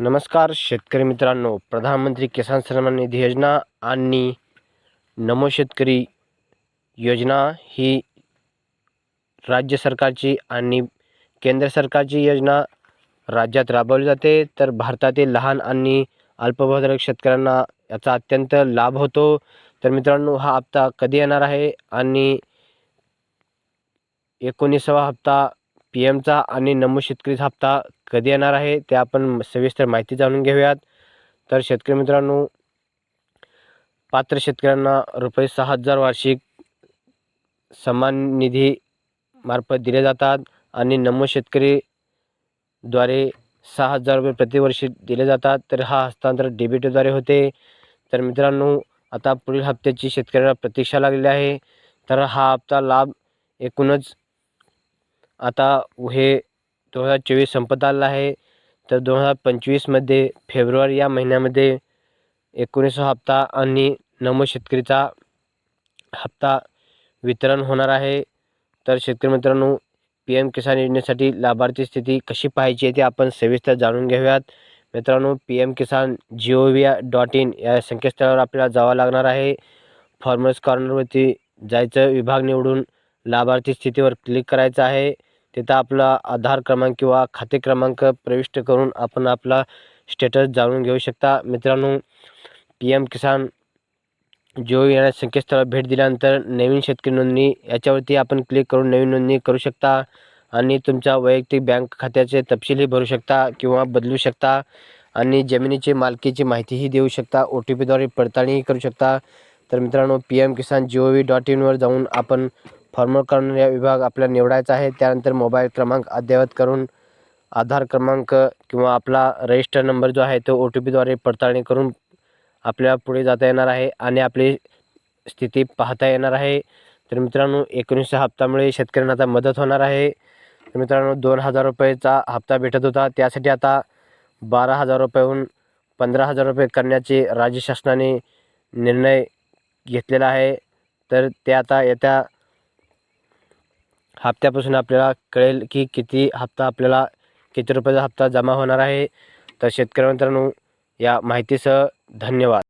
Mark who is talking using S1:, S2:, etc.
S1: नमस्कार शेतकरी मित्रांनो. प्रधानमंत्री किसान सन्मान निधी योजना आणि नमो शेतकरी योजना ही राज्य सरकारची आणि केंद्र सरकारची योजना राज्यात राबवली जाते. तर भारतातील लहान आणि अल्पभद्रक शेतकऱ्यांना याचा अत्यंत लाभ होतो. तर मित्रांनो हा हप्ता कधी येणार आहे? आणि एकोणीसावा हप्ता पी एमचा आणि नमो शेतकरीचा हप्ता कधी येणार आहे ते आपण सविस्तर माहिती जाणून घेऊयात. तर शेतकरी मित्रांनो पात्र शेतकऱ्यांना रुपये सहा हजार वार्षिक सन्मान निधी मार्फत दिले जातात आणि नमो शेतकरीद्वारे सहा हजार रुपये प्रतिवर्षी दिले जातात. तर हा हस्तांतर डेबिटद्वारे होते. तर मित्रांनो आता पुढील हप्त्याची शेतकऱ्याला प्रतीक्षा लागलेली आहे. तर हा हप्ता लाभ एकूणच आता हे दोन हजार चोवीस संपत आलेला आहे. तर दोन हजार पंचवीसमध्ये फेब्रुवारी या महिन्यामध्ये एकोणीसवा हप्ता आणि नमो शेतकरीचा हप्ता वितरण होणार आहे. तर शेतकरी मित्रांनो पी एम किसान योजनेसाठी लाभार्थी स्थिती कशी पाहायची आहे ते आपण सविस्तर जाणून घेऊयात. मित्रांनो P M Kisan G O V dot in या संकेतस्थळावर आपल्याला जावं लागणार आहे. फॉर्मर्स कॉर्नरवरती जायचं विभाग निवडून लाभार्थी स्थितीवर क्लिक करायचं आहे. तिथं आपला आधार क्रमांक किंवा खाते क्रमांक प्रविष्ट करून आपण आपला स्टेटस जाणून घेऊ शकता. मित्रांनो पी एम किसान जो या संकेतस्थळाला भेट दिल्यानंतर नवीन शेतकरी नोंदणी याच्यावरती आपण क्लिक करून नवीन नोंदणी करू शकता आणि तुमच्या वैयक्तिक बँक खात्याचे तपशीलही भरू शकता किंवा बदलू शकता आणि जमिनीची मालकीची माहितीही देऊ शकता ओ टी पीद्वारे पडताळणीही करू शकता. तर मित्रांनो P M Kisan G O V dot इनवर जाऊन आपण फॉर्मल करून या विभाग आपल्याला निवडायचा आहे. त्यानंतर मोबाईल क्रमांक अद्ययावत करून आधार क्रमांक किंवा आपला रजिस्टर नंबर जो आहे तो ओ टी पीद्वारे पडताळणी करून आपल्याला पुढे जाता येणार आहे आणि आपली स्थिती पाहता येणार आहे. तर मित्रांनो एकोणीसशे हप्त्यामुळे शेतकऱ्यांना आता मदत होणार आहे. तर मित्रांनो दोन हजार रुपयेचा हप्ता भेटत होता. त्यासाठी आता बारा हजार रुपयेहून पंधरा हजार रुपये करण्याचे राज्य शासनाने निर्णय घेतलेला आहे. तर ते आता येत्या हप्त्यापासून आपल्याला कळेल की किती हप्ता आपल्याला किती रुपयाचा हप्ता जमा होणार आहे. तर शेतकरी मित्रांनो या माहितीसह धन्यवाद.